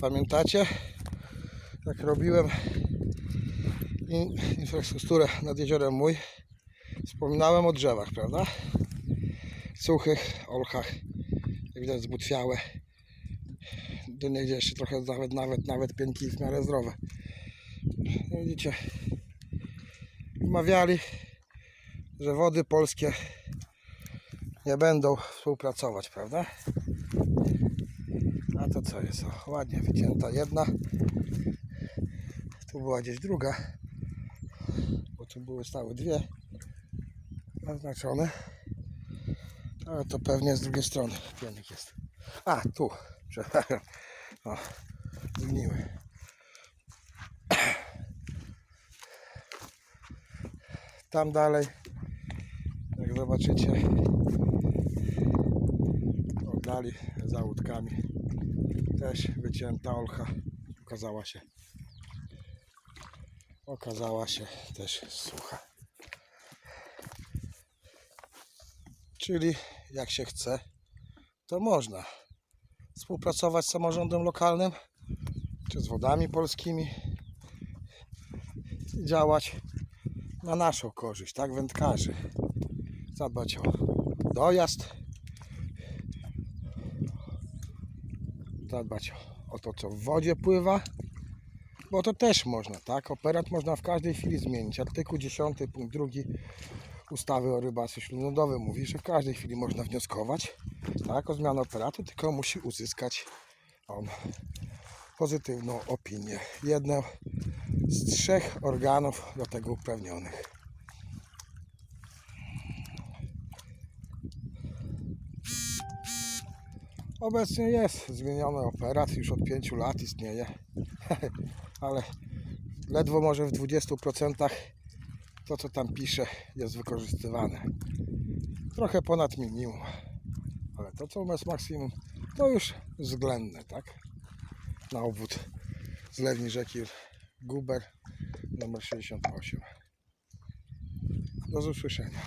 Pamiętacie, jak robiłem in, infrastrukturę nad jeziorem Mój, wspominałem o drzewach, prawda? Suchych, olchach, jak widać zbutwiałe. Do niegdzie jeszcze trochę nawet, nawet, nawet pięki w miarę zdrowe. No Widzicie, wmawiali, że wody polskie nie będą współpracować, prawda? To co jest? O, ładnie wycięta jedna. Tu była gdzieś druga. Bo tu były stały dwie naznaczone. Ale to pewnie z drugiej strony pienik jest. A, tu. Przepraszam. O. Tam dalej, jak zobaczycie, oddali za łódkami też wycięta olcha okazała się. Okazała się też sucha. Czyli jak się chce to można. Współpracować z samorządem lokalnym czy z wodami polskimi i działać na naszą korzyść, tak wędkarzy. Zadbać o dojazd zadbać o to, co w wodzie pływa, bo to też można, tak? Operat można w każdej chwili zmienić. Artykuł 10, punkt 2 ustawy o rybactwie śródlądowym mówi, że w każdej chwili można wnioskować tak, o zmianę operatu, tylko musi uzyskać on pozytywną opinię. Jedno z trzech organów do tego uprawnionych. Obecnie jest zmieniony operat, już od 5 lat istnieje, ale ledwo może w 20% to co tam pisze jest wykorzystywane. Trochę ponad minimum, ale to co jest maksimum to już względne, tak? Na obwód zlewni rzeki Guber numer 68. Do usłyszenia.